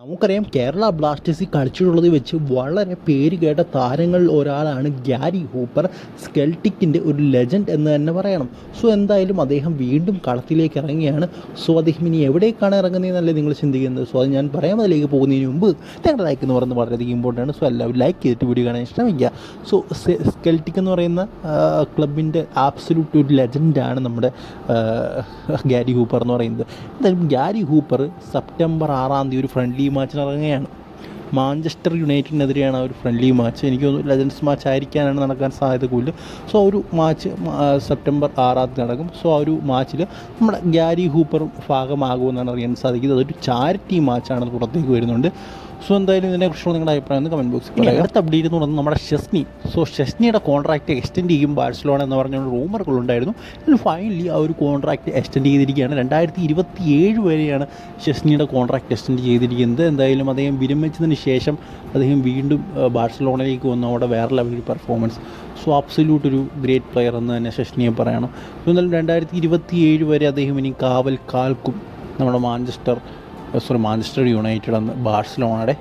നമുക്കറിയാം കേരള ബ്ലാസ്റ്റേഴ്സിൽ കളിച്ചിട്ടുള്ളത് വെച്ച് വളരെ പേര് കേട്ട താരങ്ങളിൽ ഒരാളാണ് ഗ്യാരി ഹൂപ്പർ സ്കെൽറ്റിക്കിന്റെ ഒരു ലെജൻഡ് എന്ന് തന്നെ പറയണം. സോ എന്തായാലും അദ്ദേഹം വീണ്ടും കളത്തിലേക്ക് ഇറങ്ങിയാണ് സോ അദ്ദേഹം ഇനി എവിടേക്കാണ് ഇറങ്ങുന്നതെന്നല്ലേ നിങ്ങൾ ചിന്തിക്കുന്നത്? സോ അത് ഞാൻ പറയാൻ അതിലേക്ക് പോകുന്നതിന് മുമ്പ് ഞങ്ങളുടെ ലൈക്ക് എന്ന് പറയുന്നത് വളരെയധികം ഇമ്പോർട്ടന്റ് ആണ്. സോ എല്ലാവരും ലൈക്ക് ചെയ്തിട്ട് വീഡിയോ കാണാൻ ശ്രമിക്കുക. സോ സ്കെൽറ്റിക് എന്ന് പറയുന്ന ക്ലബിന്റെ ആബ്സലൂട്ട് ഒരു ലെജൻഡാണ് നമ്മുടെ ഗ്യാരി ഹൂപ്പർ എന്ന് പറയുന്നത്. എന്തായാലും ഗ്യാരി ഹൂപ്പർ സെപ്റ്റംബർ ആറാം തീയതി ഒരു ഫ്രണ്ട്ലി മാച്ചിന് ഇറങ്ങുകയാണ് മാഞ്ചസ്റ്റർ യുണൈറ്റഡിനെതിരെയാണ് ആ ഒരു ഫ്രണ്ട്ലി മാച്ച് എനിക്ക് തോന്നുന്നു ലെജൻസ് മാച്ച് ആയിരിക്കാനാണ് നടക്കാൻ സാധ്യത കൂടുതൽ. സോ ആ ഒരു മാച്ച് സെപ്റ്റംബർ ആറാം തീയതി നടക്കും. സോ ആ ഒരു മാച്ചിൽ നമ്മുടെ ഗ്യാരി ഹൂപ്പറും ഭാഗമാകുമെന്നാണ് അറിയാൻ സാധിക്കുന്നത്. അതൊരു ചാരിറ്റി മാച്ചാണ് പുറത്തേക്ക് വരുന്നുണ്ട്. സോ എന്തായാലും ഇതിനെക്കുറിച്ചുള്ള നിങ്ങളുടെ അഭിപ്രായം ഒന്ന് കമന്റ് ബോക്സിൽ പറയാം. അടുത്ത അപ്ഡേറ്റ് എന്ന് പറയുന്നത് നമ്മുടെ ഷെസ്നി. സോ ഷെസ്നിയുടെ കോൺട്രാക്റ്റ് എക്സ്റ്റെൻഡ് ചെയ്യും ബാഴ്സലോണ എന്ന് പറഞ്ഞ റൂമറുകളുണ്ടായിരുന്നു അതിൽ ഫൈനലി ആ ഒരു കോൺട്രാക്റ്റ് എക്സ്റ്റെൻഡ് ചെയ്തിരിക്കുകയാണ്. രണ്ടായിരത്തി ഇരുപത്തി ഏഴ് വരെയാണ് ഷെസ്നിയുടെ കോൺട്രാക്റ്റ് എക്സ്റ്റെൻഡ് ചെയ്തിരിക്കുന്നത്. എന്തായാലും അദ്ദേഹം വിരമിച്ചതിന് ശേഷം അദ്ദേഹം വീണ്ടും ബാഴ്സലോണയിലേക്ക് വന്നു. അവിടെ വേറെ ലെവലിൽ പെർഫോമൻസ് സോ അബ്സല്യൂട്ട് ഒരു ഗ്രേറ്റ് പ്ലെയർ എന്ന് തന്നെ ശശിനിയെ പറയണം. എന്നാലും രണ്ടായിരത്തി ഇരുപത്തി ഏഴ് വരെ അദ്ദേഹം ഇനി കാവൽ കാൽക്കും നമ്മുടെ മാഞ്ചസ്റ്റർ സോറി മാഞ്ചസ്റ്റർ യുണൈറ്റഡ് എന്ന് ബാഴ്സലോണയുടെ